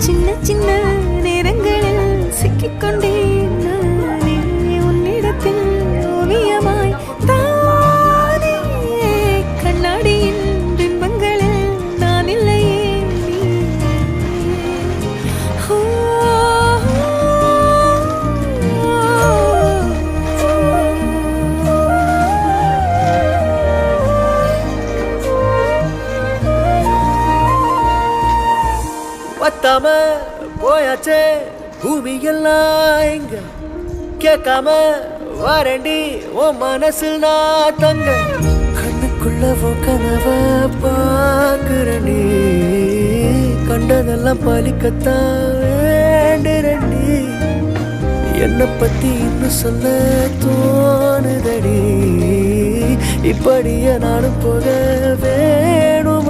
亲了亲了 வத்தாம போயாச்சே? பூமி எல்லாம் இங்க கேட்காம வாரண்டி ஓ மனசில் நான் தங்க. கண்ணுக்குள்ள உன் கனவ பாக்குறண்டி கண்டதெல்லாம் பலிக்கத்தான் வேண்டுறண்டி. என்னை பத்தி இன்னும் சொல்ல தோணுதடி. இப்படியே நானும் போக